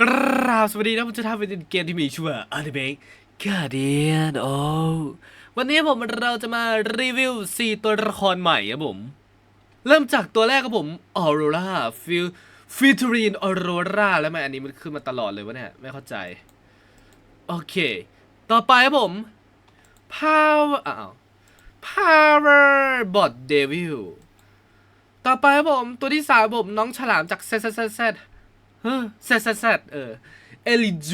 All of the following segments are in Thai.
กราบสวัสดีนะผมจะทำเป็นเกมที่มีชื่อว่า Anime Guardian โอ้วันนี้ผมเราจะมารีวิว 4 ตัวละครใหม่ครับผม เริ่มจากตัวแรกครับผม Aurora Fil f i t r i n Aurora แล้วทำไมอันนี้มันขึ้นมาตลอดเลยวะเนี่ย ไม่เข้าใจ โอเค ต่อไปครับผม Power อ้าว Power Bot Devil ต่อไปครับผม ตัวที่สามผมน้องฉลามจาก Z Z Z Z เฮ้แซดแซดแซดเออ เอลิโจ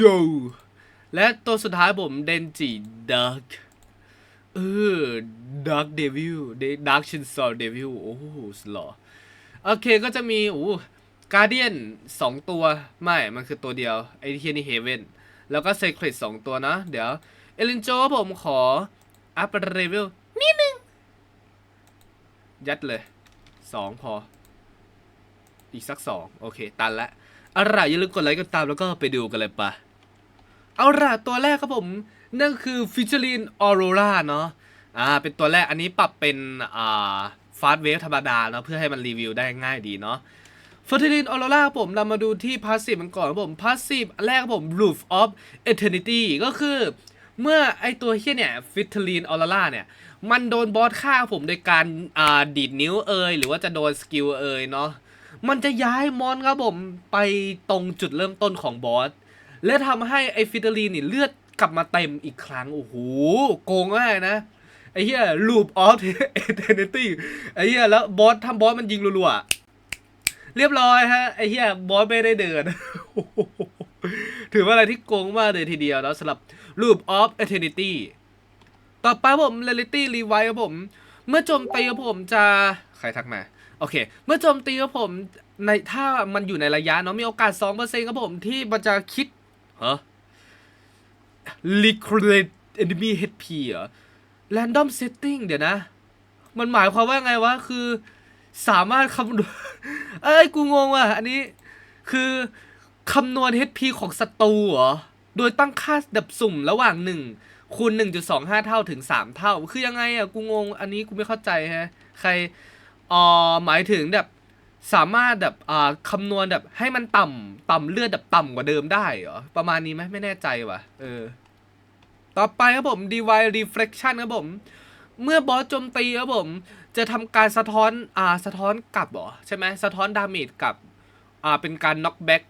และตัวสุดท้ายผมเดนจิดักเออดักเดวิลดักชินซอลเดวิลโอ้โหสลอโอเคก็จะมีโอ้การเดียนสองตัว ไม่ มันคือตัวเดียว ไอ้ที่นี่เฮเว่นแล้วก็เซครตสองตัวนะ เดี๋ยว เอลินโจผมขอ อัพเรเวลนิดนึง ยัดเลยสองพอ อีกสักสองโอเค ตันละ เอาล่ะอย่าลืมกดไลค์กดตามแล้วก็ไปดูกันเลยปะเอาล่ะตัวแรกครับผม นั่นคือฟิชเชอรินออโรราเนาะอ่าเป็นตัวแรกอันนี้ปรับเป็นอ่าฟาสต์เวฟธรรมดาเนาะเพื่อให้มันรีวิวได้ง่ายดีเนาะฟิชเชอรินออโรราผมเรามาดูที่พาสซีฟมันก่อนครับผมพาสซีฟแรกครับผม Roof of Eternity ก็คือเมื่อไอตัวเฮียเนี่ยฟิทลีนออร่าเนี่ย มันโดนบอสฆ่าผมโดยการอ่าดีดนิ้วเอยหรือว่าจะโดนสกิลเอยเนาะ มันจะย้ายมอนครับผมไปตรงจุดเริ่มต้นของบอส และทำให้ไอฟิทลีนี่เลือดกลับมาเต็มอีกครั้ง โอ้โห โกงมากนะ ไอเฮียลูปออฟเอเทนตี้ไอเฮียแล้วบอสทำบอสมันยิงรัวๆ เรียบร้อยฮะ ไอเฮียบอสไม่ได้เดิน ถือว่าอะไรที่โกงมากเลยทีเดียวแล้วสำหรับ Loop of Eternity ต่อไปผม Reality Rewind ครับผม เมื่อโจมตีครับผมจะ ใครทักมา โอเค เมื่อโจมตีครับผมในถ้ามันอยู่ในระยะเนาะมีโอกาส 2%ครับผมที่มันจะคิดฮะ Liquidate Enemy HP เหรอ Random Setting เดี๋ยวนะ มันหมายความว่าไงวะ คือสามารถคำนวณเอ้ย กูงงว่ะ อันนี้คือคำนวณ HP ของศัตรูเหรอ โดยตั้งค่าดับสุ่มระหว่าง 1คูณ1.25 เท่าถึง 3 เท่า คือยังไงอะ กูงง อันนี้กูไม่เข้าใจฮะ ใคร อ่อหมายถึงแบบสามารถแบบอ่าคำนวณแบบให้มันต่ำต่ำเลือดแบบต่ำกว่าเดิมได้เหรอ ประมาณนี้ไหมไม่แน่ใจว่ะเออ ต่อไปครับผม Divine Reflection ครับผม เมื่อบอสโจมตีครับผม จะทำการสะท้อนอ่าสะท้อนกลับเหรอ ใช่ไหมสะท้อนดาเมจกลับอ่าเป็นการ knock back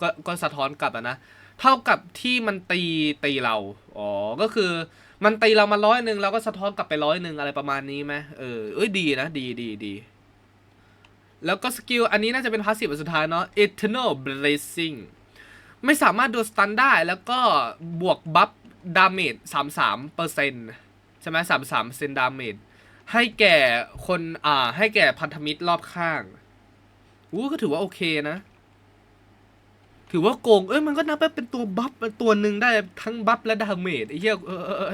ก็ก็สะท้อนกลับอะนะ เท่ากับที่มันตีตีเรา อ๋อ ก็คือ มันตีเรามาร้อยหนึ่งเราก็สะท้อนกลับไปร้อยหนึ่งอะไรประมาณนี้ไหมเออเอ้ยดีนะดีดีดีแล้วก็สกิลอันนี้น่าจะเป็นพาสซีฟอันสุดท้ายเนาะ Eternal Blazing ไม่สามารถโดนสตันได้แล้วก็บวกบัฟดาเมจ33เปอร์เซ็นต์ใช่ไหม33เปอร์เซ็นต์ดาเมจให้แก่คนอ่าให้แก่พันธมิตรรอบข้างอู้ก็ถือว่าโอเคนะ ถือว่าโกง เอ้ยมันก็นับว่าเป็นตัวบัฟตัวหนึ่งได้ทั้งบัฟและดาเมจไอ้เหี้ยเออเออเออ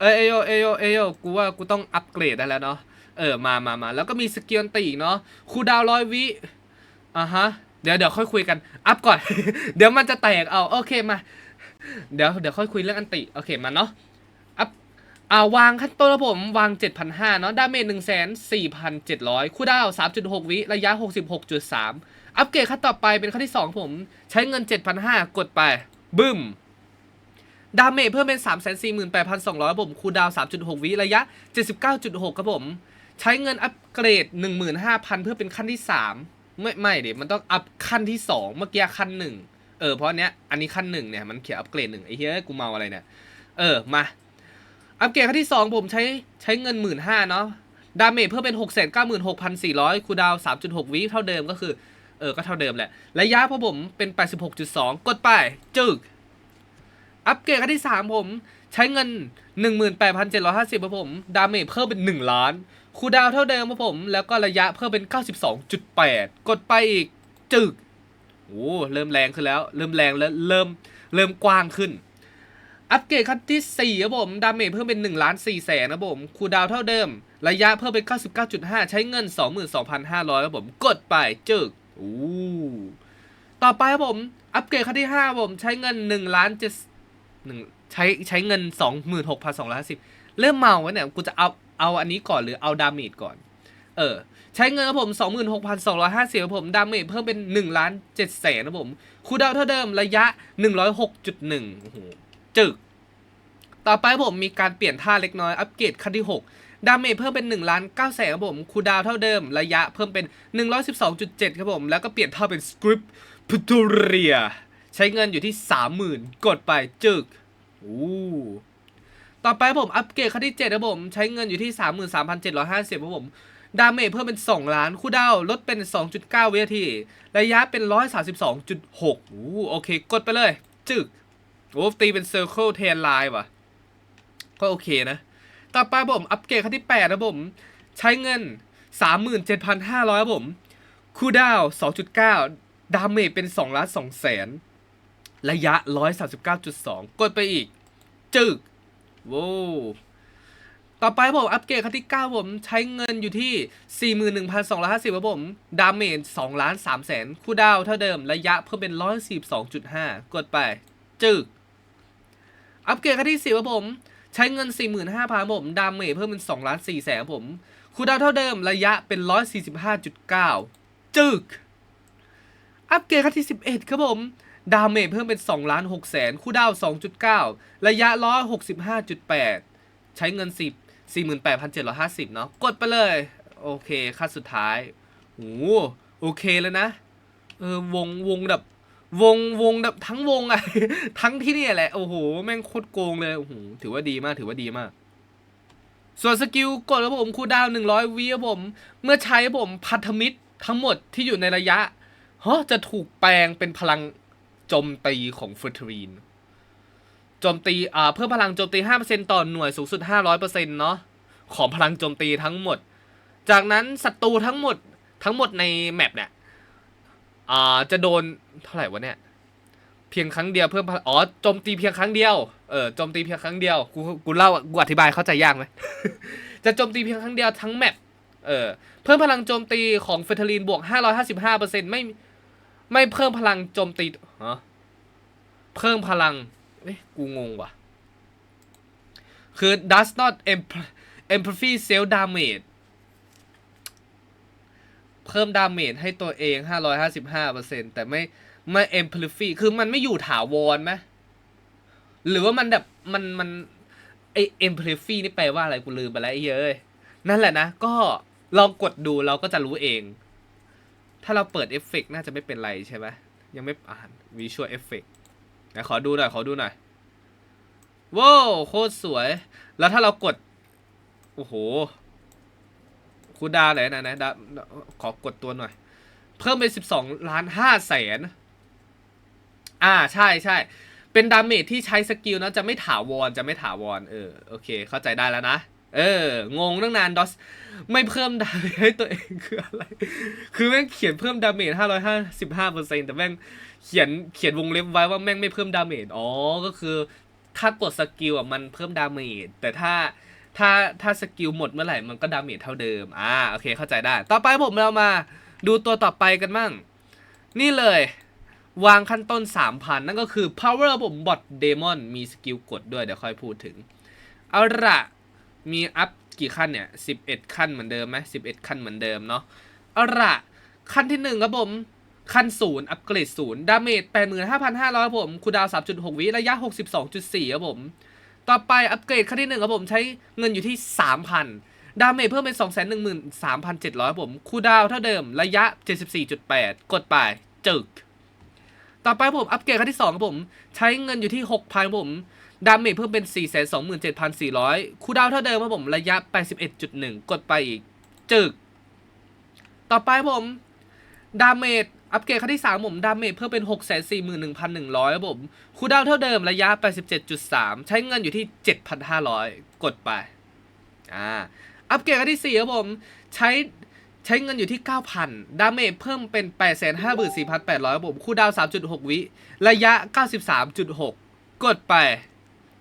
เออเอยโยเอโยเอโยกูว่ากูต้องอัปเกรดได้แล้วเนาะเออมามามาแล้วก็มีสกิลอันตีอีกเนาะคูดาวร้อยวิอะฮะเดี๋ยวเดี๋ยวค่อยคุยกัน อัพก่อน เดี๋ยวมันจะแตกเอาโอเคมา เดี๋ยวเดี๋ยวค่อยคุยเรื่องอันติโอเคมาเนาะอัพอ่าวางขั้นต้นครับผมวาง 7,500เนาะดาเมจ1,4,700 คูลดาว 3.6 วิ ระยะ 66.3 อัปเกรดขั้นต่อไปเป็นขั้นที่ 2 ผม ใช้เงิน 7,500 กดไป บึ้ม ดาเมจเพิ่มเป็น 348,200 ผมคูดาว 3.6 วิระยะ 79.6 ครับผม ใช้เงินอัปเกรด 15,000 เพื่อเป็นขั้นที่ 3 ไม่ไม่เดี๋ยวมันต้องอัพขั้นที่ 2 เมื่อกี้ขั้นหนึ่งเออเพราะเนี้ยอันนี้ขั้นหนึ่งเนี่ยมันเขียนอัปเกรดหนึ่งไอ้เหี้ยกูเมาอะไรเนี่ย เออมา อัปเกรดขั้นที่ 2 ผมใช้ใช้เงิน 1 5ื่นเนาะดาเมจเพิ่มเป็น 696,400คูดาว 3.6 วิเท่าเดิมก็คือ เออ ก็เท่าเดิมแหละ ระยะพอผมเป็น 86.2 กดไป จึก อัปเกรดขั้นที่ 3 ผม ใช้เงิน 18,750ครับผม ดาเมจเพิ่มเป็น 1 ล้าน คูดาวเท่าเดิมครับผม แล้วก็ระยะเพิ่มเป็น 92.8 กดไปอีก จึกโอ้เริ่มแรงขึ้นแล้ว เริ่มแรงแล้ว เริ่ม เริ่มกว้างขึ้น อัปเกรดขั้นที่4ครับผม ดาเมจเพิ่มเป็น1ล้าน4แสนครับผม คูดาวเท่าเดิม ระยะเพิ่มเป็น 99.5 ใช้เงิน 22,500ครับผม กดไปจึก อ้ต่อไปครับผม อัปเกรดขั้นที่5ครับผมใช้เงิน1ล้าน7หนึ่งใช้ใช้เงิน26,250เริ่มเมาวะเนี่ย กูจะเอาเอาอันนี้ก่อนหรือเอาดาเมจก่อน เออ ใช้เงินครับผม26,250ครับผมดาเมจเพิ่มเป็น1ล้าน7แสนครับผม คูดาวเท่าเดิมระยะ106.1โอ้โหจึก ต่อไปครับผมมีการเปลี่ยนท่าเล็กน้อย อัปเกรดขั้นที่6 ดาเมจเพิ่มเป็น 1 ล้าน9แสนครับผมคูดาวเท่าเดิม ระยะเพิ่มเป็น 112.7 ครับผม แล้วก็เปลี่ยนท่าเป็นสคริปต์พุตูเรีย ใช้เงินอยู่ที่ 30,000 กดไปจึกอู้ต่อไปผมอัปเกรดขั้นที่7ครับผม ใช้เงินอยู่ที่ 33,750ครับผมดาเมจเพิ่มเป็น 2 ล้าน คู่ดาวลดเป็น 2.9 วินาที ระยะเป็น 132.6โอ้โอเค กดไปเลย จึกโอ้ตีเป็นเซอร์เคิลแทนไลน์ว่ะ ก็โอเคนะ ต่อไปผมอัปเกรดขั้นที่ 8 นะผม ใช้เงิน 37,500ครับผมคูดาว 2.9 ดาเมจเป็น2ล้าน2แสนระยะ 139.2 กดไปอีก จึกโว้วต่อไปผมอัปเกรดขั้นที่ 9 ผมใช้เงินอยู่ที่ 41,250ครับผม ดาเมจ2ล้าน3แสนคู่ดาวเท่าเดิมระยะเพิ่มเป็น 142.5 กดไป จึก อัปเกรดขั้นที่ 10ครับผม ใช้เงิน 45,000ผมดาเมจเพิ่มเป็น2ล้าน4แสนผมคู่ดาวเท่าเดิมระยะเป็น 145.9 จึก อัปเกรดขั้นที่ 11 ครับผม ดาเมจเพิ่มเป็น2ล้าน6แสนคู่ดาว 2.9 ระยะ 165.8 ใช้เงิน 10 48,750 เนาะกดไปเลย โอเคขั้นสุดท้ายโอ้โหโอเคแล้วนะ เออวงวงแบบ วงวงแบบทั้งวงอะ ทั้งที่นี่แหละ โอ้โห แม่งโคตรโกงเลยโอ้โหถือว่าดีมากถือว่าดีมาก ส่วนสกิลกดครับผมคูดาวหน์100วิครับผม เมื่อใช้ครับผมพันธมิตรทั้งหมดที่อยู่ในระยะฮะจะถูกแปลงเป็นพลังโจมตีของเฟอร์ทรีนโจมตีอ่าเพิ่มพลังโจมตี 5%ต่อหน่วยสูงสุด 500%เนาะของพลังโจมตีทั้งหมด จากนั้นศัตรูทั้งหมดทั้งหมดในแมปเนี่ย อ่าจะโดนเท่าไหร่วะเนี่ย เพียงครั้งเดียวเพิ่มพลังอ๋อโจมตีเพียงครั้งเดียวเออโจมตีเพียงครั้งเดียวกูกูเล่ากูอธิบายเข้าใจยากไหม จะโจมตีเพียงครั้งเดียวทั้งแมปเออเพิ่มพลังโจมตีของเฟอร์ทลีนบวก 555%ไม่ไม่เพิ่มพลังโจมตีฮะเพิ่มพลังเอ้ยกูงงว่ะ คือ does not emp- empathy self damage เพิ่มดาเมจให้ตัวเอง 555%แต่ไม่ไม่ empathy คือมันไม่อยู่ถาวรไหมหรือว่ามันแบบมันมันไอ empathy นี่แปลว่าอะไรกูลืมไปแล้วไอ้เยเอ้ยนั่นแหละนะ ก็ลองกดดูเราก็จะรู้เอง ถ้าเราเปิดเอฟเฟกน่าจะไม่เป็นไรใช่ไหมยังไม่อ่าน visual effect ไหนขอดูหน่อยขอดูหน่อยว้าวโคตรสวย แล้วถ้าเรากด โอ้โห คูดาวไหนไหนไหนดาขอกดตัวหน่อย เพิ่มเป็นสิบสองล้านห้าแสนอ่าใช่ใช่เป็นดาเมจที่ใช้สกิลนะจะไม่ถาวรจะไม่ถาวรเออโอเค เข้าใจได้แล้วนะ เออ งงตั้งนานดอสไม่เพิ่มดาเมจให้ตัวเองคืออะไร คือแม่งเขียนเพิ่มดาเมจห้าร้อยห้าสิบห้าเปอร์เซ็นแต่แม่งเขียนเขียนวงเล็บไว้ว่าแม่งไม่เพิ่มดาเมจอ๋อก็คือถ้ากดสกิลอะมันเพิ่มดาเมจแต่ถ้า ถ้าถ้าสกิลหมดเมื่อไหร่มันก็ดาเมจเท่าเดิม อ่าโอเคเข้าใจได้ ต่อไปผมเรามาดูตัวต่อไปกันมั่ง นี่เลยวางขั้นต้น 3,000 นั่นก็คือ power ผมบอทเดมอนมีสกิลกดด้วยเดี๋ยวค่อยพูดถึง เอาละมีอัพกี่ขั้นเนี่ย 11 ขั้นเหมือนเดิมไหม11 ขั้นเหมือนเดิมเนาะเอาละขั้นที่หนึ่งครับผม ขั้นศูนย์อัปเกรดศูนย์ดาเมจ 85,500ครับผมคูดาว 3.6 วิระยะ 62.4 ครับผม ต่อไปอัปเกรดขั้นที่หนึ่งครับผมใช้เงินอยู่ที่ 3,000 ดาเมจเพิ่มเป็น 213,700ครับผม คูดาวเท่าเดิมระยะ 74.8 กดไปจึก ต่อไปผมอัปเกรดขั้นที่2ครับผม ใช้เงินอยู่ที่ 6,000ผม ดาเมจเพิ่มเป็น 427,400 คูดาวเท่าเดิมครับผมระยะ 81.1 กดไปอีก จึก ต่อไปผม ดาเมจ อัปเกรดขั้นที่3ผมดาเมจเพิ่มเป็น 641,100ครับผมคูดาวเท่าเดิมระยะ 87.3 ใช้เงินอยู่ที่ 7,500 กดไปอ่าอัปเกรดขั้นที่4ครับผมใช้ใช้เงินอยู่ที่ 9,000 ดาเมจเพิ่มเป็น 854,800ครับผมคูดาว 3.6 วิ ระยะ 93.6 กดไป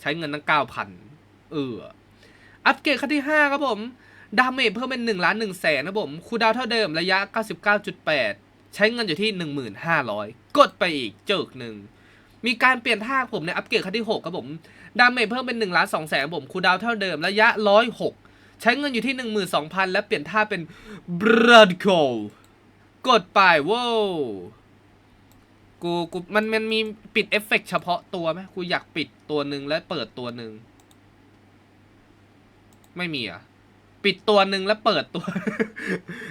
ใช้เงินตั้ง 9,000 เอออัปเกรดขั้นที่ 5 ครับผม ดาเมจเพิ่มเป็น1ล้าน1แสนครับผมคูดาวเท่าเดิมระยะ 99.8 ใช้เงินอยู่ที่ 1,500 กดไปอีกเจิกหนึ่ง มีการเปลี่ยนท่าผมในอัปเกรดขั้นที่ 6 ครับผม ดาเมจเพิ่มเป็น1ล้าน2แสนครับผมคูดาวเท่าเดิมระยะ 106 ใช้เงินอยู่ที่ 12,000 และเปลี่ยนท่าเป็น Blood c o กดไปว้าวกูกูมันมันมีปิดเอฟเฟกต์เฉพาะตัวไหมกูอยากปิดตัวหนึ่งและเปิดตัวหนึ่ง ไม่มีอะ ปิดตัวหนึ่งแล้วเปิดตัว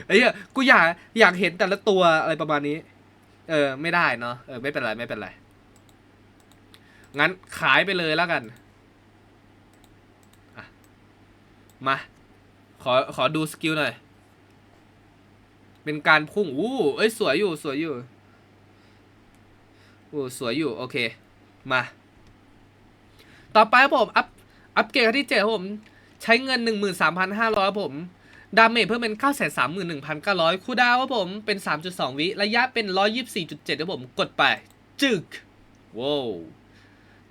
ไอ้เหี้ยกูอยากอยากเห็นแต่ละตัวอะไรประมาณนี้ เออ ไม่ได้เนาะเออไม่เป็นไรไม่เป็นไร งั้นขายไปเลยแล้วกันมา ขอขอดูสกิลหน่อย เป็นการพุ่งอู้เอ้ยสวยอยู่สวยอยู่โอ้สวยอยู่ โอเค มา ต่อไปครับผม อัพอัพเกรดที่เจ็ดผม ใช้เงิน 13,500ครับผม ดาเมจเพิ่มเป็น 931,900 คูดาวน์ครับผมเป็น 3.2 วิ ระยะเป็น 124.7ครับผม กดไป จึกว้าว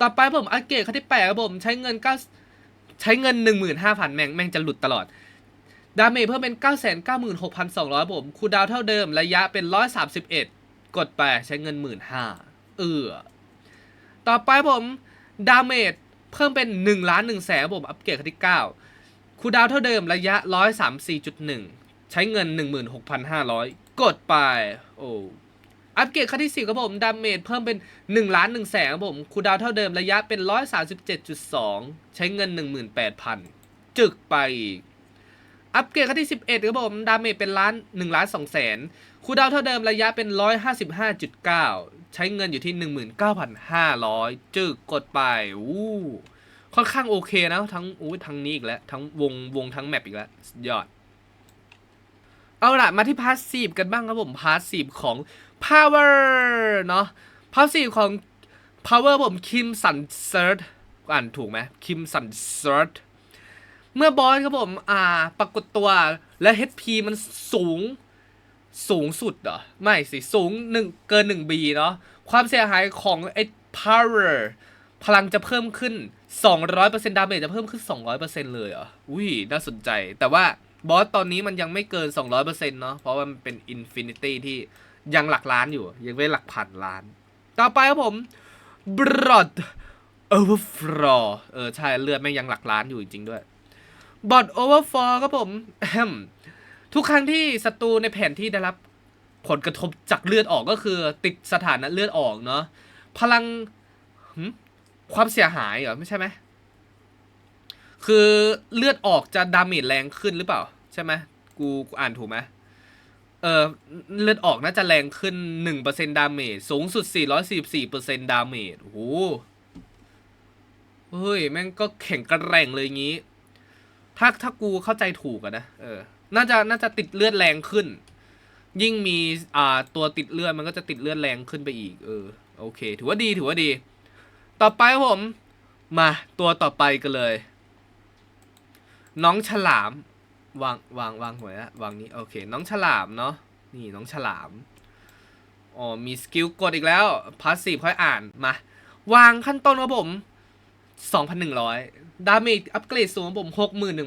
ต่อไปผมอัพเกรดขั้นที่แปดครับผม ใช้เงิน9ใช้เงิน 15,000 แม่งแม่งจะหลุดตลอด ดาเมจเพิ่มเป็น 996,200ครับผม คูดาวเท่าเดิม ระยะเป็น 131 กดไปใช้เงิน 15,000เออต่อไปผม ดาเมจ เพิ่มเป็น1ล้าน1แสนผมอัปเกรดขั้นที่ 9 คูดาวเท่าเดิมระยะ 134.1 ใช้เงิน 16,500 กดไป โอ้อัปเกรดขั้นที่4ครับผมดาเมจเพิ่มเป็น1ล้าน1แสนครับผมคูดาวเท่าเดิมระยะเป็น 137.2 ใช้เงิน 18,000 จึกไปอีก อัปเกรดขั้นที่ 11ครับผมดาเมจเป็นล้าน1ล้าน2แสน คูดาวเท่าเดิมระยะเป็น 155.9 ใช้เงินอยู่ที่ 19,500 จึกกดไปอู้ค่อนข้างโอเคนะทั้งอู้ทั้งนี้อีกแล้วทั้งวงวงทั้งแมปอีกแล้วสุดยอด เอาละมาที่พาสซีฟกันบ้างครับผมพาสซีฟของ power เนาะพาสซีฟของ power ผมคิมสันเซิร์ตอ่านถูกไหมคิมสันเซิร์ตเมื่อบอสครับผม อ่า ปรากฏตัวและ HP มันสูง สูงสุดเหรอ ไม่สิสูงหนึ่งเกินหนึ่งบีเนาะความเสียหายของไอ้ power พลังจะเพิ่มขึ้น 200%ดาเมจจะเพิ่มขึ้น 200%เลยเหรออุ้ยน่าสนใจแต่ว่าบอสตอนนี้มันยังไม่เกิน 200%เนาะเพราะว่ามันเป็น Infinity ที่ยังหลักล้านอยู่ ยังไม่หลักพันล้าน ต่อไปครับผม Blood Overflow เออ ใช่ เลือดแม่งยังหลักล้านอยู่จริงๆด้วย Blood Overflow ครับผม ทุกครั้งที่ศัตรูในแผนที่ได้รับผลกระทบจากเลือดออกก็คือ ติดสถานะเลือดออกเนาะพลังความเสียหายเหรอไม่ใช่ไหมคือเลือดออกจะดาเมจแรงขึ้นหรือเปล่า ใช่ไหมกูกูอ่านถูกไหมเออเลือดออกน่าจะแรงขึ้นหนึ่งเปอร์เซ็นดาเมจสูงสุดสี่ร้อยสี่สี่เปอร์เซ็นดาเมจโอ้โหเฮ้ย แม่งก็แข็งกระแรงเลยงี้ ถ้าถ้ากูเข้าใจถูกอะนะ เออ น่าจะน่าจะติดเลือดแรงขึ้น ยิ่งมีอ่าตัวติดเลือดมันก็จะติดเลือดแรงขึ้นไปอีก เออโอเค ถือว่าดีถือว่าดี ต่อไปครับผม มาตัวต่อไปกันเลย น้องฉลาม วางวางวางหัวนะวางนี้โอเค น้องฉลามเนาะนี่น้องฉลามอ๋อมีสกิลกดอีกแล้วพาสซีฟค่อยอ่านมาวางขั้นต้นครับผม 2,100 ดาเมจอัปเกรดสูงครับผม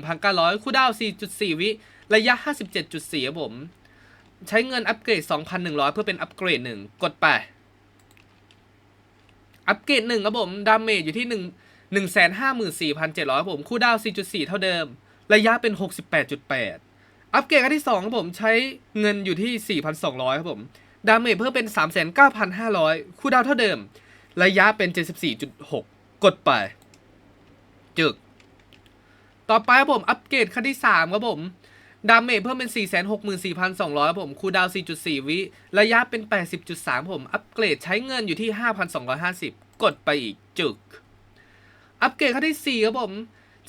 61,900 คูลดาว 4.4 วิ ระยะ 57.4ครับผม ใช้เงินอัปเกรด 2,100 เพื่อเป็นอัปเกรดหนึ่งกดไป อัปเกรดหนึ่งครับผม ดาเมจอยู่ที่ 1 154,700 ครับผม คูลดาว 4.4 เท่าเดิม ระยะเป็น 68.8 อัปเกรดอันที่ 2 ครับผม ใช้เงินอยู่ที่ 4,200 ครับผม ดาเมจเพิ่มเป็น 39,500 คูลดาวเท่าเดิม ระยะเป็น 74.6 กดไปจึก ต่อไปครับผม อัปเกรดขั้นที่ 3 ครับผม ดาเมจเพิ่มเป็น 464,200ครับผม คูดาว 4.4 วิ ระยะเป็น 80.3 ผม อัปเกรดใช้เงินอยู่ที่ 5,250 กดไปอีกจึก อัปเกรดขั้นที่ 4 ครับผม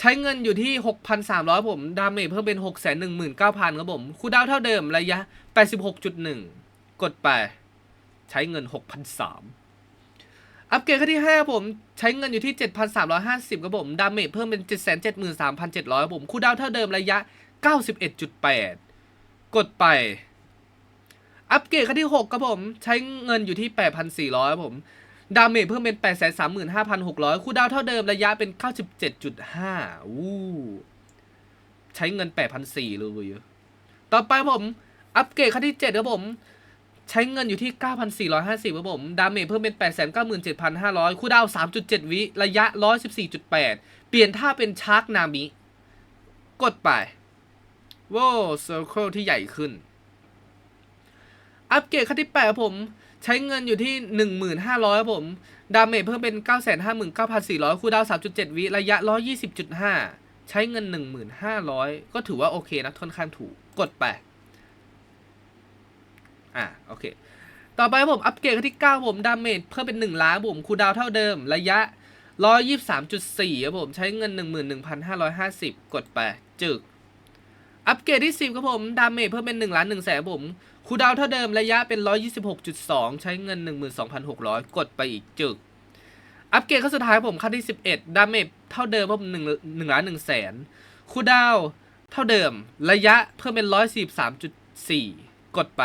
ใช้เงินอยู่ที่ 6,300 ผม ดาเมจเพิ่มเป็น 619,000 ครับผม คูดาวเท่าเดิม ระยะ 86.1 กดไป ใช้เงิน 6,300อัปเกรดขั้นที่ 5 ผมใช้เงินอยู่ที่ 7,350ครับผม ดาเมจเพิ่มเป็น 773,700ครับผม คูดาวเท่าเดิมระยะ 91.8 กดไป อัปเกรดขั้นที่ 6 ครับผม ใช้เงินอยู่ที่ 8,400 ครับผม ดาเมจเพิ่มเป็น 835,600 คูลดาวเท่าเดิมระยะเป็น 97.5อู้ใช้เงิน 8,400 เลย ต่อไปผม อัปเกรดขั้นที่ 7 ครับผมใช้เงินอยู่ที่ 9,450ครับผม ดาเมจเพิ่มเป็น 897,500 คูลดาว 3.7 วิ ระยะ 114.8 เปลี่ยนท่าเป็นชาร์กนามิ กดไป ว้าวเซอร์เคิลที่ใหญ่ขึ้น อัปเกรดขั้นที่8ครับผม ใช้เงินอยู่ที่ 15,500ครับผม ดาเมจเพิ่มเป็น 959,400 คูดาว3.7 วิระยะ 120.5 ใช้เงิน 15,500 ก็ถือว่าโอเคนะค่อนข้างถูกกดไป อะ โอเค ต่อไปผม อัปเกรดขั้นที่ 9 ผมดาเมจเพิ่มเป็น 1 ล้านครับผมคูดาวเท่าเดิม ระยะ123.4ครับผม ใช้เงิน 11,550 กดไปจึก อัปเกรดที่ 10 ครับผม ดาเมจเพิ่มเป็น1ล้าน1แสนผมคูดาวเท่าเดิมระยะเป็น 126.2 ใช้เงิน 12,600 กดไปอีกจึก อัปเกรดขั้นสุดท้ายผมขั้นที่ 11 ดาเมจเท่าเดิมครับผม1 1ล้าน1แสนคูดาวเท่าเดิม ระยะเพิ่มเป็น 143.4 กดไป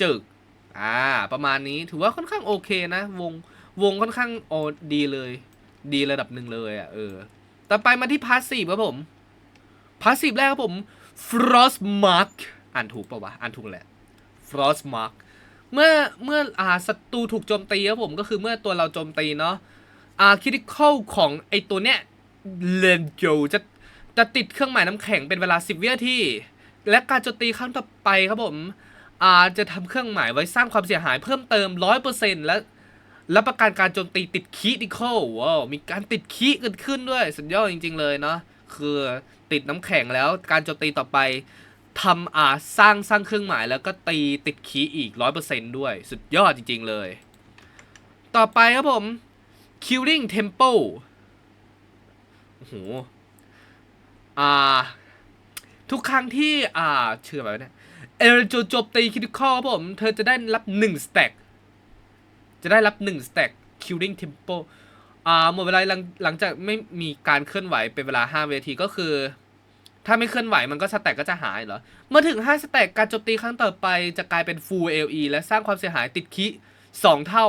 จึก อ่า ประมาณนี้ถือว่าค่อนข้างโอเคนะ วงวงค่อนข้างโอดีเลย ดีระดับหนึ่งเลยอะเออ ต่อไปมาที่พาสซีฟครับผม พาสซีฟแรกครับผม Frostmark อ่านถูกปะวะ อ่านถูกแหละ Frostmark เมื่อเมื่ออ่าศัตรูถูกโจมตีครับผมก็คือเมื่อตัวเราโจมตีเนาะอ่าคิด i ค a l ของไอตัวเนี้ยเลนโจจะจะติดเครื่องหมายน้ำแข็งเป็นเวลา 10 วินาที และการโจมตีครั้งต่อไปครับผมอ่าจะทำเครื่องหมายไว้สร้างความเสียหายเพิ่มเติม 100%และและประกันการโจมตีติดคิดิคอลว้าวมีการติดคิเกิดขึ้นด้วย สุดยอดจริง ๆ เลยเนาะคือ ติดน้ำแข็งแล้ว การโจมตีต่อไปทำอ่าสร้างสร้างเครื่องหมายแล้วก็ตีติดคีอีกร้อยเปอร์เซนด้วย สุดยอดจริง ๆ เลย ต่อไปครับผม Killing Temple โอ้โห อ่า ทุกครั้งที่ อ่า เชื่อแบบนี้เอลจโจบตีคิดคอครับผม เธอจะได้รับ1 stack จะได้รับ1 stack Killing Temple อ่าหมดเวลาหลังหลังจากไม่มีการเคลื่อนไหวเป็นเวลา 5 เวทีก็คือ ถ้าไม่เคลื่อนไหวมันก็สแต็กก็จะหายเหรอ เมื่อถึง 5 สแต็กการโจมตีครั้งต่อไปจะกลายเป็น full LE และสร้างความเสียหายติดคิ 2 เท่า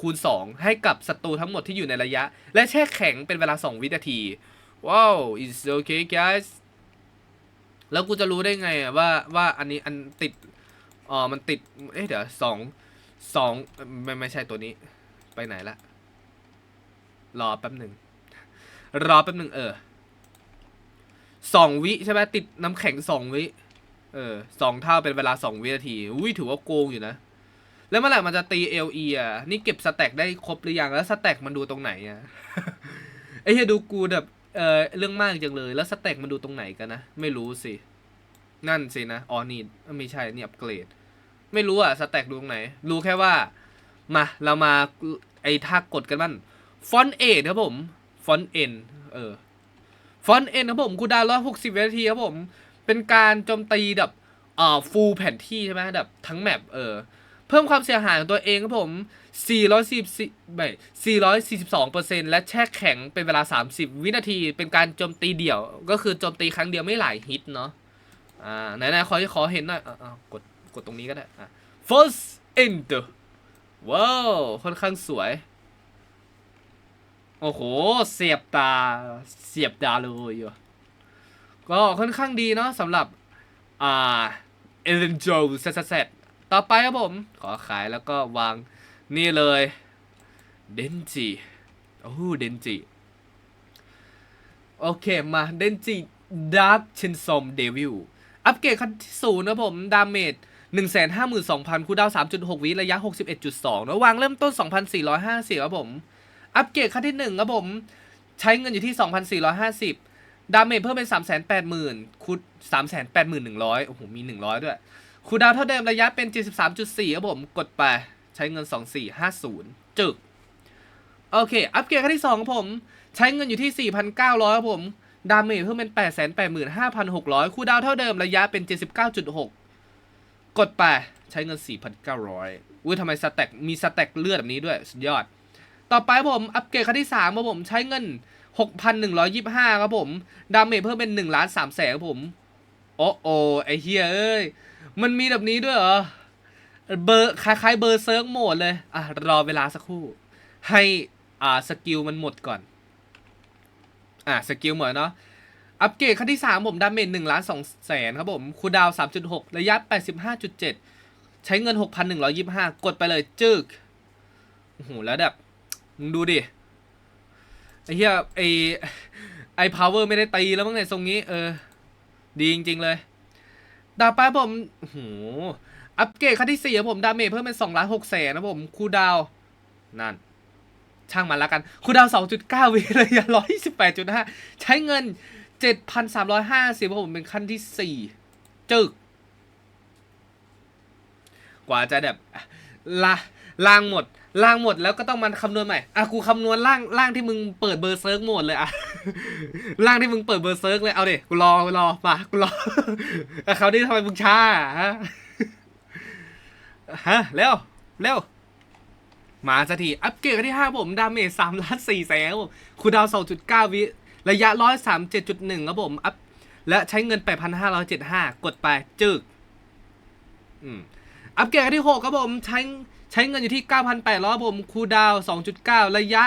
คูณ 2 ให้กับศัตรูทั้งหมดที่อยู่ในระยะ และแช่แข็งเป็นเวลา 2 วินาที ว้าว it's okay guys แล้วกูจะรู้ได้ไงอะว่าว่าอันนี้อันติด อ๋อ มันติด เอ๊ะเดี๋ยวสองสองไม่ไม่ใช่ตัวนี้ ไปไหนละ รอแป๊บหนึ่ง รอแป๊บหนึ่งเออ สองวิใช่ไหมติดน้ำแข็งสองวิ เออสองเท่าเป็นเวลาสองวินาที อุ้ยถือว่าโกงอยู่นะ แล้วเมื่อไหร่มันจะตี LE อะ นี่เก็บสแต็กได้ครบหรือยัง แล้วสแต็กมันดูตรงไหนอะ ไอ้เหี้ยดูกูแบบเออเรื่องมากจังเลย แล้วสแต็กมันดูตรงไหนกันนะ ไม่รู้สิ นั่นสินะ อ๋อนี่ไม่ใช่ นี่อัปเกรด ไม่รู้อะสแต็กดูตรงไหน รู้แค่ว่า มา เรามาไอ้ท่ากดกันบ้างฟอนเอทครับผม ฟอนเอ็นเออ ฟอนต์เอ็นครับผมคูดาวน์ร้อยหกสิบวินาทีครับผม เป็นการโจมตีแบบอ่าฟูลแผนที่ใช่ไหมแบบทั้งแมปเออ เพิ่มความเสียหายของตัวเองครับผม 444ไม่442เปอร์เซ็นต์และแช่แข็งเป็นเวลา 30 วินาที เป็นการโจมตีเดี่ยว ก็คือโจมตีครั้งเดียวไม่หลายฮิตเนาะ อ่า ไหนๆขอขอเห็นหน่อยอ่าอ่ากด กดตรงนี้ก็ได้อะ first enter ว้าว ค่อนข้างสวย โอ้โห เสียบตา เสียบตาเลยว่ก็ค่อนข้างดีเนาะสำหรับ อ่า เอเลนโจเซเซตต่อไปครับผม ขอขายแล้วก็วางนี่เลย เดนจิโอ้เดนจิ โอเค มา เดนจิดาร์ c ชินซอมเดวิลอัปเกรดขั้นที่ศูนย์นะผม ดาเมจ152,000 คูดาว 3.6 วิ ระยะ 61.2นะวางเริ่มต้น 2,450ครับผม อัปเกรดขั้นที่หนึ่งครับผม ใช้เงินอยู่ที่ 2,450 ดาเมจเพิ่มเป็น 380,000คูด381,100 โอ้โห มี 100 ด้วย คูดาวเท่าเดิมระยะเป็น 73.4 ครับผม กดไป ใช้เงิน 2450 จึก โอเค อัปเกรดขั้นที่2ครับผม ใช้เงินอยู่ที่ 4,900 ครับผม ดาเมจเพิ่มเป็น 885,600 คูดาวเท่าเดิมระยะเป็น 79.6 กดไป ใช้เงิน 4,900 อุ้ยทำไมสแต็กมีสแต็กเลือดแบบนี้ด้วย สุดยอด ต่อไปผมอัปเกรดขั้นที่3ครับผมใช้เงิน 6,125 ครับผม ดาเมจเพิ่มเป็น1ล้าน3แสนครับผม โอ้โอไอเฮียเอ้ย มันมีแบบนี้ด้วยเหรอ เบอร์คล้ายๆเบอร์เซิร์กโหมดเลย อะ รอเวลาสักครู่ ให้อ่าสกิลมันหมดก่อน อะสกิลหมดเนาะอัปเกรดขั้นที่ 3 ผมดาเมจ1ล้าน2แสนครับผมคูดาว 3.6 ระยะ 85.7 ใช้เงิน 6,125 กดไปเลยจึกโอ้โหแล้วแบบ มึงดูดิ ไอ้เหี้ยไอ้ไอ้พาวเวอร์ไม่ได้ตีแล้วมั้งเนี่ยทรงนี้ เออ ดีจริง ๆ เลยต่อไปผมโอ้โหอัปเกรดขั้นที่สี่ผม ดาเมจเพิ่มเป็นสองล้านหกแสนนะผม คูดาว นั่น ช่างมันล้วกัน คูดาวสองจุดเก้าวิระยะร้อยสิบแปดจุดห้าใช้เงินเจ็ดพันสามร้อยห้าสิบผมเป็นขั้นที่สี่จึก กว่าจะแบบละล่างหมด ล่างหมดแล้วก็ต้องมันคำนวณใหม่อะกูคำนวณล่างล่างที่มึงเปิดเบอร์เซิร์กหมดเลยอะล่างที่มึงเปิดเบอร์เซิร์กเลยเอาดิกูรอกูรอมากูรออ่เขาวนี่ทำไมมึงช้าฮะฮะเร็วเร็วมาสักทีอัปเกรดที่ห้าผมดาเมจสามล้านสี่แสนครับผมคูดาวสองจุดเก้าวิระยะร้อยสามเจ็ดจุดหนึ่งครับผมอัพและใช้เงินแปดพันห้าร้อยเจ็ดห้ากดไปจึกอืมอัปเกรดที่ 6 ครับผมใช้ ช้เงินอยู่ที่ 9,800ครับผมคูดาว 2.9 ระยะ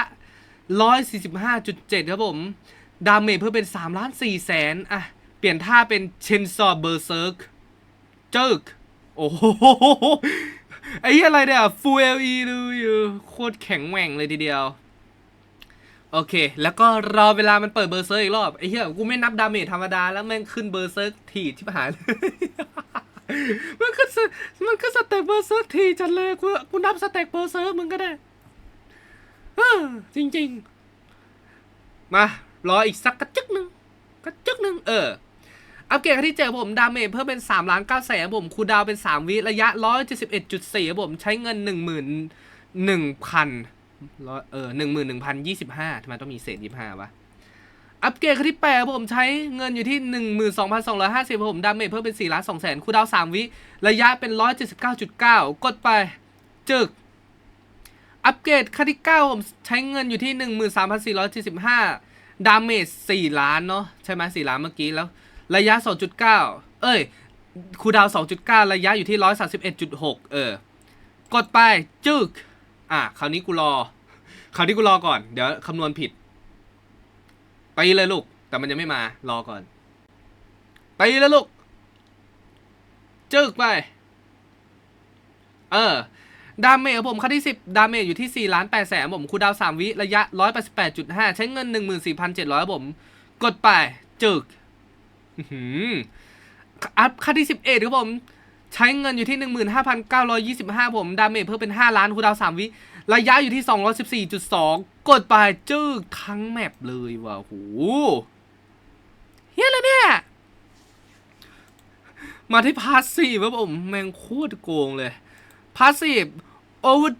145.7 ครับผม ดาเมจเพิ่มเป็น3ล้าน4แสนอะ เปลี่ยนท่าเป็นเชนซอ b เบอร์เซิร์กเจิกโอ้โหไอ้อะไรเนี่ยฟูเอลีดูอยู่โคตรแข็งแหว่งเลยทีเดียว โอเค แล้วก็รอเวลามันเปิดเบอร์เซิร์กอีกรอบ ไอ้เหี้ยกูไม่นับดาเมจธรรมดาแล้วแม่งขึ้นเบอร์เซิร์กทีที่หายเลย มันก็สมันก็สเต็ปเบอร์เซิร์ทีจันเลยกูกูนับสเต็ปเบอร์เซิร์มึงก็ได้เออจริง ๆ มารออีกสักกระจึกหนึ่งกระจึกหนึ่งเออ อัปเกรดขั้นที่เจ็ดผมดาเมจเพิ่มเป็น3ล้าน9แสนผมคูดาวเป็น 3 วิระยะ 171.4ผมใช้เงิน 1 1 0 0 0ร้อยเออ1 1 1 0 2 5ทำไมต้องมีเศษ25วะ อัปเกรดขั้นที่แปดผมใช้เงินอยู่ที่ 12,250ผมดาเมจเพิ่มเป็น4ล้าน2แสนคูดาวน์3วิ ระยะเป็น 179.9 กดไปจึก อัปเกรดขั้นที่9ผมใช้เงินอยู่ที่ 13,475 ดาเมจ4ล้านเนาะใช่ไหม4ล้านเมื่อกี้แล้ว ระยะ 2.9 เอ้ยคูดาวน์2.9 ระยะอยู่ที่ 131.6 เออ กดไปจึก อะคราวนี้กูรอ คราวนี้กูรอก่อน เดี๋ยวคำนวณผิด ไปเลยลูก แต่มันยังไม่มา รอก่อนไปเลยลูก จึกไป เออ ดาเมจผมขั้นที่ 10 ดาเมจอยู่ที่4ล้าน8แสนผมคูดาว 3 วิ ระยะ 188.5 ใช้เงิน 14,700 ผม กดไป จึกหืออัพขั้นที่ 11ครับผม ใช้เงินอยู่ที่ 15,925 ผม ดาเมจเพิ่มเป็น 5 ล้านคูดาว 3 วิ ระยะอยู่ที่ 214.2 กดไปจึกทั้งแมปเลยว่ะโหเฮียอะไรเนี่ย มาที่พาสซีฟครับผมแม่งโคตรโกงเลยพาสซีฟ over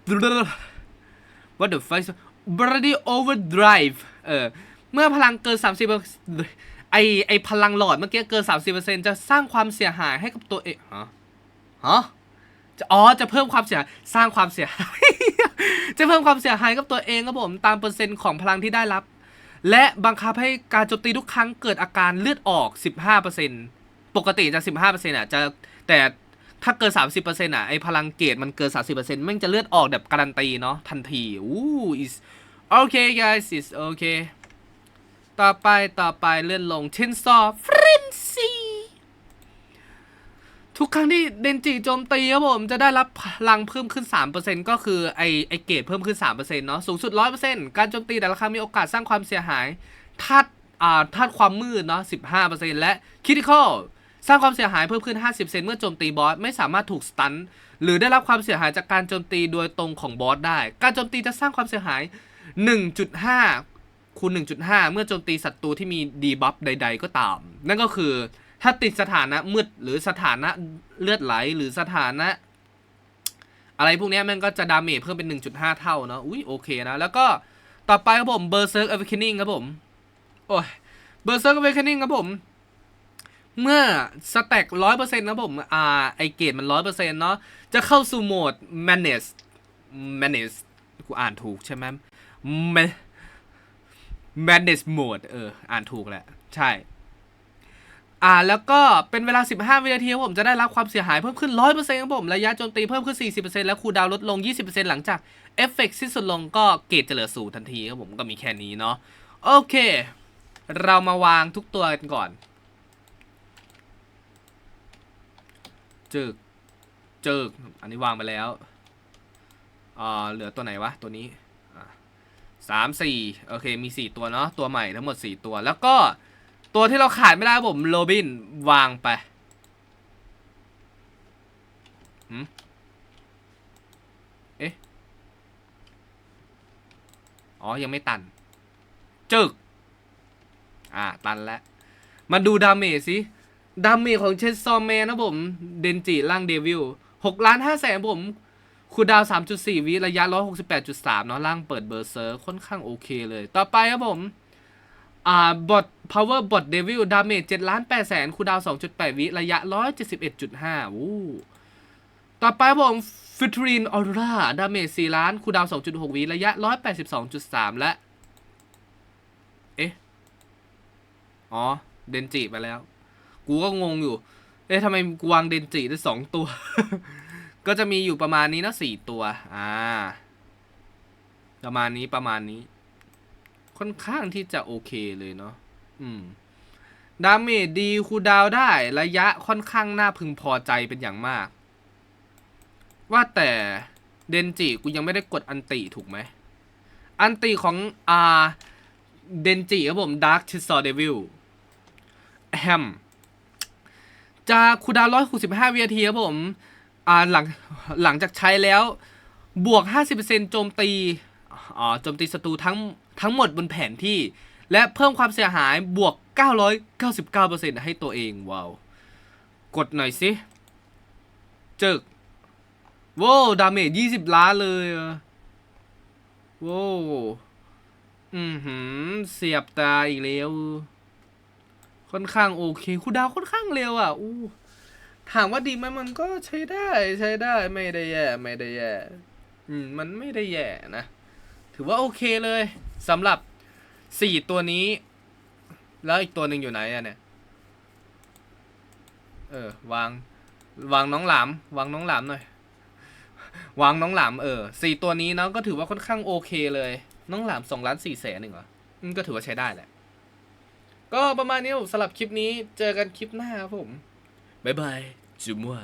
what the fuck bloody overdrive เออ เมื่อพลังเกิน 30 ไอไอพลังหลอดเมื่อกี้เกิน 30%จะสร้างความเสียหายให้กับตัวเองฮะฮะ อ๋อ จะเพิ่มความเสียสร้างความเสียหาย จะเพิ่มความเสียหายกับตัวเองครับผมตามเปอร์เซ็นต์ของพลังที่ได้รับ และบังคับให้การโจมตีทุกครั้งเกิดอาการเลือดออก 15%ปกติจะ 15%อะจะแต่ถ้าเกิน 30%อะไอพลังเกรดมันเกิน 30%แม่งจะเลือดออกแบบการันตีเนาะทันทีอู้ is okay guys is okay ต่อไปต่อไปเลื่อนลง Chainsaw Frenzy ทุกครั้งที่เดนจิโจมตีครับผมจะได้รับพลังเพิ่มขึ้น 3%ก็คือไอไอเกรดเพิ่มขึ้น 3%เนาะสูงสุด 100%การโจมตีแต่ละครั้งมีโอกาสสร้างความเสียหายธาตุอ่าธาตุความมืดเนาะ15%และคิติคอลสร้างความเสียหายเพิ่มขึ้น 50%เมื่อโจมตีบอสไม่สามารถถูกสตันหรือได้รับความเสียหายจากการโจมตีโดยตรงของบอสได้ การโจมตีจะสร้างความเสียหาย 1.5คูณ1.5 เมื่อโจมตีศัตรูที่มีดีบัฟใด ๆ ก็ตาม นั่นก็คือ ถ้าติดสถานะมืดหรือสถานะเลือดไหลหรือสถานะ อะไรพวกนี้มันก็จะดาเมจเพิ่มเป็น 1.5 เท่าเนาะอุ้ยโอเคนะ แล้วก็ต่อไปครับผม Berserk Awakening ครับผม โอ้ย Berserk Awakening ครับผม เมื่อสแต็กร้อยเปอร์เซ็นต์นะผม อ่า ไอเกตมันร้อยเปอร์เซ็นต์เนาะ จะเข้าสู่โหมด Madness Madness กูอ่านถูกใช่ไหม Ma- Madness Mode เออ อ่านถูกแหละ ใช่ อ่าแล้วก็เป็นเวลา 15 วินาทีผมจะได้รับความเสียหายเพิ่มขึ้น 100%ครับผม ระยะโจมตีเพิ่มขึ้น 40%แล้วคูดาวลดลง 20%หลังจากเอฟเฟกต์สิ้นสุดลงก็เกรดจะเหลือศูนย์ทันทีครับผมก็มีแค่นี้เนาะโอเค เรามาวางทุกตัวกันก่อน จึกจึกอันนี้วางไปแล้วอ่าเหลือตัวไหนวะ ตัวนี้สามสี่โอเคมีสี่ตัวเนาะตัวใหม่ทั้งหมดสี่ตัวแล้วก็ ตัวที่เราขาดไม่ได้ผม โรบิน วางไปเอ๊ะ อ๋อ ยังไม่ตัน จึก อ่า ตันแล้ว มาดูดาเมจสิ ดาเมจของเชนซอมแมนนะผม เดนจิร่างเดวิลหกล้านห้าแสนผมคูดาวสามจุดสี่วิ ระยะร้อยหกสิบแปดจุดสามเนาะร่างเปิดเบอร์เซอร์ค่อนข้างโอเคเลย ต่อไปครับผม อ่าบอท power bot devil ดาเมจเจ็ดล้านแปดแสนคูดาวสองจุดแปดวิ ระยะร้อยเจ็ดสิบเอ็ดจุดห้าวู้ต่อไปผมฟิทรีนออร่าดาเมจสี่ล้านคูดาวสองจุดหกวิระยะร้อยแปดสิบสองจุดสามและ เอ๊ะ อ๋อ เดนจิไปแล้ว กูก็งงอยู่ เอ๊ะทำไมกูวางเดนจิได้สองตัว ก็จะมีอยู่ประมาณนี้นะสี่ตัว อ่า ประมาณนี้ประมาณนี้ ค่อนข้างที่จะโอเคเลยเนาะอืมดาเมจดีคูดาวได้ระยะค่อนข้างน่าพึงพอใจเป็นอย่างมาก ว่าแต่เดนจิกูยังไม่ได้กดอันติถูกไหม อันติของอ่าเดนจิครับผมดาร์คชิซอร์เดวิลแฮมจะคูดาวร้อยหกสิบห้าวินาทีครับผมอ่าหลังหลังจากใช้แล้ว บวก 50%โจมตีอ๋อโจมตีศัตรูทั้ง ทั้งหมดบนแผนที่ และเพิ่มความเสียหายบวก 999%ให้ตัวเองว้าวกดหน่อยสิจึกโว้วดาเมจ20ล้านเลยโว้วอือหือเสียบตาอีกแล้ว ค่อนข้างโอเคคูลดาวค่อนข้างเร็วอะอู้ถามว่าดีไหมมันก็ใช้ได้ใช้ได้ไม่ได้แย่ ไม่ได้แย่ อืม มันไม่ได้แย่นะ ถือว่าโอเคเลย สำหรับสี่ตัวนี้ แล้วอีกตัวหนึ่งอยู่ไหนอะเนี่ย เออ วาง วางน้องหลาม วางน้องหลามหน่อย วางน้องหลามเออสี่ตัวนี้เนาะก็ถือว่าค่อนข้างโอเคเลย น้องหลามสองล้านสี่แสนหนึ่งเหรอก็ถือว่าใช้ได้แหละ ก็ประมาณนี้ผมสำหรับคลิปนี้ เจอกันคลิปหน้าครับผม บ๊ายบายจุ๊มว่า